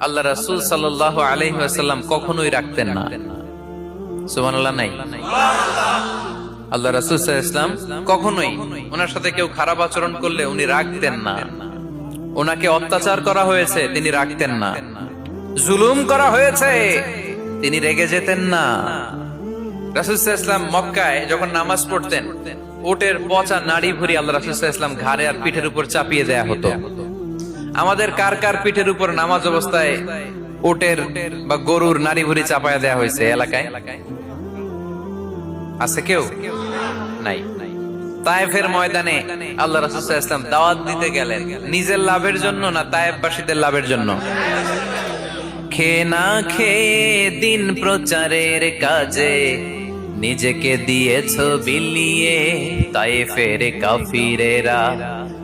আল্লাহ রাসূল আলাইহি ওয়াসাল্লাম কখনোই রাখতেন না। আল্লাহ রাসূল ওয়াসাল্লাম কখনোই ওনার সাথে কেউ খারাপ আচরণ করলে উনি রাখতেন না। ওনাকে অত্যাচার করা হয়েছে, তিনি রাখতেন না। জুলুম করা হয়েছে, তিনি রেগে যেতেন না। মক্কায় যখন নামাজ পড়তেন ওটের পচা নাড়ি ভুরি আল্লাহ রাসুলাম ঘাড়ে আর পিঠের উপর চাপিয়ে দেয়া হতো। আমাদের কার কার পিঠের উপর নামাজ অবস্থায় ওটের বা গরুর নাড়ি ভুরি চাপায়া দেয়া হয়েছে এলাকায়? আছে কেউ? নাই। তায়েফের ময়দানে আল্লাহ রাসুলাম দাওয়াত দিতে গেলেন। নিজের লাভের জন্য না তায়েফবাসীদের লাভের জন্য? খেয়ে না খেয়ে দিন প্রচারের কাজে নিজেকে দিয়েছ বিলিয়ে তাই ফের কাফিরেরা।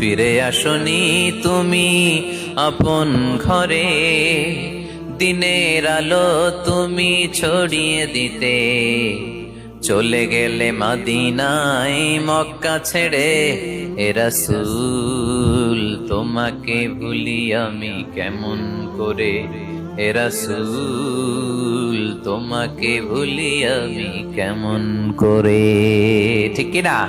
ফিরে আসনি তুমি আপন ঘরে। দিনের আলো তুমি ছড়িয়ে দিতে। চলে গেলে মাদিনায় মক্কা ছেড়ে। এরাসুল তোমাকে ভুলি আমি কেমন করে? এরাসুল তোমাকে ভুলি আমি কেমন করে? ঠিক কিনা?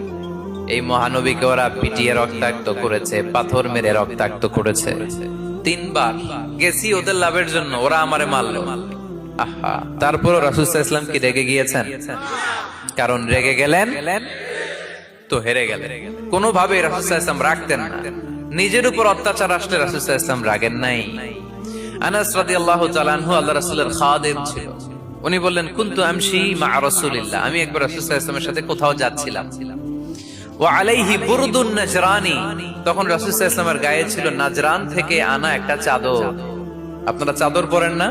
এই মহানবীকে ওরা পিটিয়ে রক্তাক্ত করেছে, পাথর মেরে রক্তাক্ত করেছে। তিনবার গেছি ওদের লাভের জন্য, ওরা আমারে মারলো। আহা তারপর রাসুল ইসলাম কি রেগে গিয়েছেন? কারণ রেগে গেলেন তো হেরে গেলেন। কোনোভাবে রাসুল ইসলাম রাখতেন না। নিজের উপর অত্যাচার আসলে রাসুল ইসলাম রাগেন নাই। আনাস রাদিয়াল্লাহু তাআলা আনহু আল্লাহ রাসূলের খাদেম ছিল। উনি বললেন, কুনতু আমশি মা রাসূলিল্লাহ? আমি একবার রাসূল আলাইহি সাথে কোথাও যাচ্ছিলাম। ও নাজরানি। তখন রাসূল গায়ে ছিল নাজরান থেকে আনা একটা চাদর। আপনারা চাদর পরেন না?